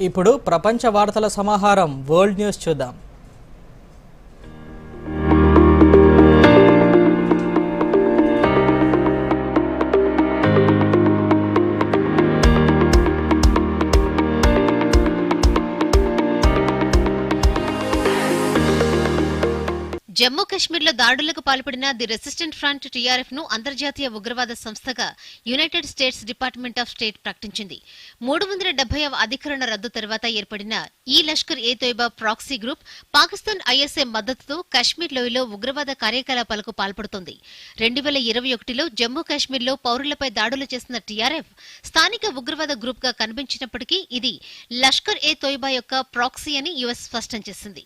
ఇప్పుడు ప్రపంచ వార్తల సమాహారం వరల్డ్ న్యూస్ చూద్దాం. జమ్మూ కశ్మీర్లో దాడులకు పాల్పడిన ది రెసిస్టెంట్ ఫ్రంట్ టీఆర్ఎఫ్ను అంతర్జాతీయ ఉగ్రవాద సంస్థగా United States Department of State ప్రకటించింది. మూడు వందల డెబ్బైవ అధికరణ రద్దు తర్వాత ఏర్పడిన ఈ Lashkar e Taiba proxy group Pakistan ISA మద్దతుతో కశ్మీర్ లోయలో ఉగ్రవాద కార్యకలాపాలకు పాల్పడుతోంది. రెండు వేల ఇరవై ఒకటిలో జమ్మూ కాశ్మీర్లో పౌరులపై దాడులు చేసిన టీఆర్ఎఫ్ స్థానిక ఉగ్రవాద గ్రూప్గా కనిపించినప్పటికీ ఇది లష్కర్ ఏ తోయిబా యొక్క ప్రాక్సీ అని యుఎస్ స్పష్టం చేసింది.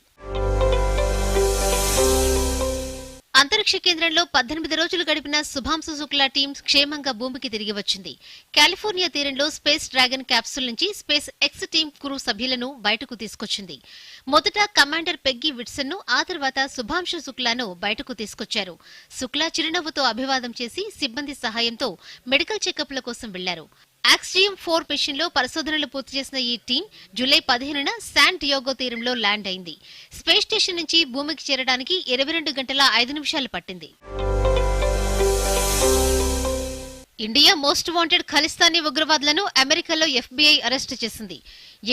అంతరిక్ష కేంద్రంలో పద్దెనిమిది రోజులు గడిపిన శుభాంశు శుక్లా టీం క్షేమంగా భూమికి తిరిగి వచ్చింది. కాలిఫోర్నియా తీరంలో స్పేస్ డ్రాగన్ క్యాప్సూల్ నుంచి స్పేస్ ఎక్స్ టీం క్రూ సభ్యులను బయటకు తీసుకొచ్చింది. మొదట కమాండర్ పెగ్గి విట్సన్ను ఆ తర్వాత శుభాంశు శుక్లాను బయటకు తీసుకొచ్చారు. శుక్లా చిరునవ్వుతో అభివాదం చేసి సిబ్బంది సహాయంతో మెడికల్ చెకప్ల కోసం వెళ్ళారు. యాక్స్ట్రీమ్ ఫోర్ మిషన్లో పరిశోధనలు పూర్తి చేసిన ఈ టీం జూలై పదిహేనున శాన్ డియోగో తీరంలో ల్యాండ్ అయింది. స్పేస్ స్టేషన్ నుంచి భూమికి చేరడానికి ఇరవై రెండు గంటల ఐదు నిమిషాలు పట్టింది. ఇండియా మోస్ట్ వాంటెడ్ ఖలిస్తానీ ఉగ్రవాదులను అమెరికాలో ఎఫ్బీఐ అరెస్టు చేసింది.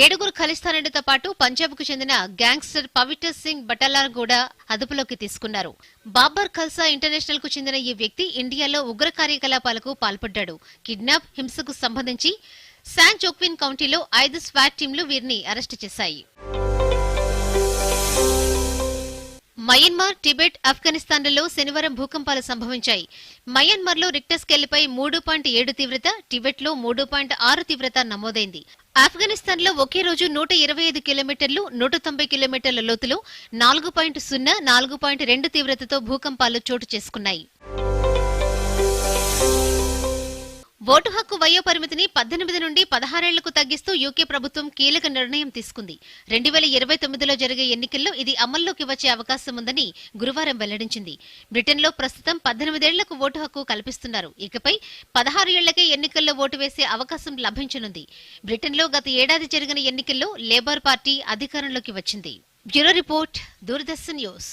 ఏడుగురు ఖలిస్తానీలతో పాటు పంజాబ్కు చెందిన గ్యాంగ్స్టర్ పవిటర్ సింగ్ బటలార్ కూడా అదుపులోకి తీసుకున్నారు. బాబర్ ఖల్సా ఇంటర్నేషనల్కు చెందిన ఈ వ్యక్తి ఇండియాలో ఉగ్ర కార్యకలాపాలకు పాల్పడ్డాడు. కిడ్నాప్ హింసకు సంబంధించి శాన్ జోక్విన్ కౌంటీలో ఐదు స్వాట్ టీంలు వీరిని అరెస్టు చేశాయి. మయన్మార్ టిబెట్ ఆఫ్ఘనిస్తాన్లలో శనివారం భూకంపాలు సంభవించాయి. మయన్మార్లో రిక్టర్ స్కేల్పై మూడు పాయింట్ ఏడు తీవ్రత టిబెట్లో మూడు పాయింట్ ఆరు తీవ్రత నమోదైంది. ఆఫ్ఘనిస్తాన్లో ఒకే రోజు నూట ఇరవై ఐదు కిలోమీటర్లు నూట తొంభై కిలోమీటర్ల లోతులో నాలుగు పాయింట్ సున్నా నాలుగు పాయింట్ రెండు తీవ్రతతో భూకంపాలు చోటు చేసుకున్నాయి. ఓటు హక్కు వయో పరిమితిని పద్దెనిమిది నుండి పదహారేళ్ళకు తగ్గిస్తూ యూకే ప్రభుత్వం కీలక నిర్ణయం తీసుకుంది. రెండు వేల ఇరవై తొమ్మిదిలో జరిగే ఎన్నికల్లో ఇది అమల్లోకి వచ్చే అవకాశం ఉందని గురువారం వెల్లడించింది. బ్రిటన్లో ప్రస్తుతం పద్దెనిమిదేళ్ళకు ఓటు హక్కు కల్పిస్తున్నారు. ఇకపై పదహారు ఏళ్ళకే ఎన్నికల్లో ఓటు వేసే అవకాశం లభించనుంది. బ్రిటన్లో గత ఏడాది జరిగిన ఎన్నికల్లో లేబర్ పార్టీ అధికారంలోకి వచ్చింది. Bureau report Doordarshan news.